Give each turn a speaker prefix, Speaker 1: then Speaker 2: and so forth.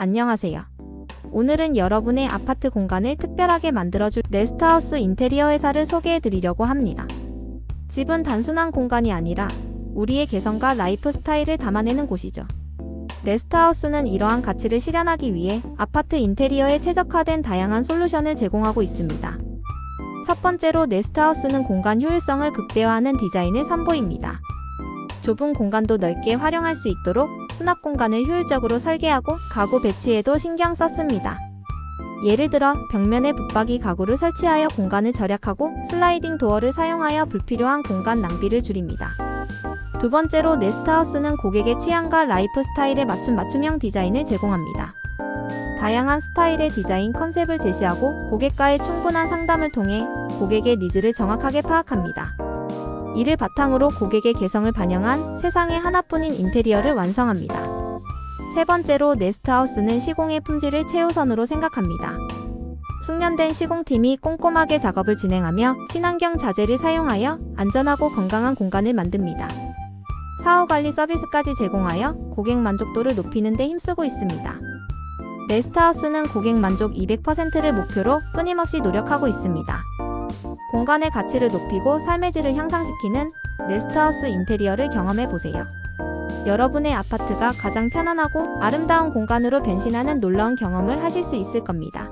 Speaker 1: 안녕하세요. 오늘은 여러분의 아파트 공간을 특별하게 만들어줄 레스트하우스 인테리어 회사를 소개해 드리려고 합니다. 집은 단순한 공간이 아니라 우리의 개성과 라이프 스타일을 담아내는 곳이죠. 레스트하우스는 이러한 가치를 실현하기 위해 아파트 인테리어에 최적화된 다양한 솔루션을 제공하고 있습니다. 첫 번째로 네스트하우스는 공간 효율성을 극대화하는 디자인을 선보입니다. 좁은 공간도 넓게 활용할 수 있도록 수납 공간을 효율적으로 설계하고 가구 배치에도 신경 썼습니다. 예를 들어 벽면에 붙박이 가구를 설치하여 공간을 절약하고 슬라이딩 도어를 사용하여 불필요한 공간 낭비를 줄입니다. 두 번째로 네스트하우스는 고객의 취향과 라이프 스타일에 맞춘 맞춤형 디자인을 제공합니다. 다양한 스타일의 디자인 컨셉을 제시하고 고객과의 충분한 상담을 통해 고객의 니즈를 정확하게 파악합니다. 이를 바탕으로 고객의 개성을 반영한 세상에 하나뿐인 인테리어를 완성합니다. 세 번째로 네스트하우스는 시공의 품질을 최우선으로 생각합니다. 숙련된 시공팀이 꼼꼼하게 작업을 진행하며 친환경 자재를 사용하여 안전하고 건강한 공간을 만듭니다. 사후 관리 서비스까지 제공하여 고객 만족도를 높이는 데 힘쓰고 있습니다. 네스트하우스는 고객 만족 200%를 목표로 끊임없이 노력하고 있습니다. 공간의 가치를 높이고 삶의 질을 향상시키는 네스트하우스 인테리어를 경험해 보세요. 여러분의 아파트가 가장 편안하고 아름다운 공간으로 변신하는 놀라운 경험을 하실 수 있을 겁니다.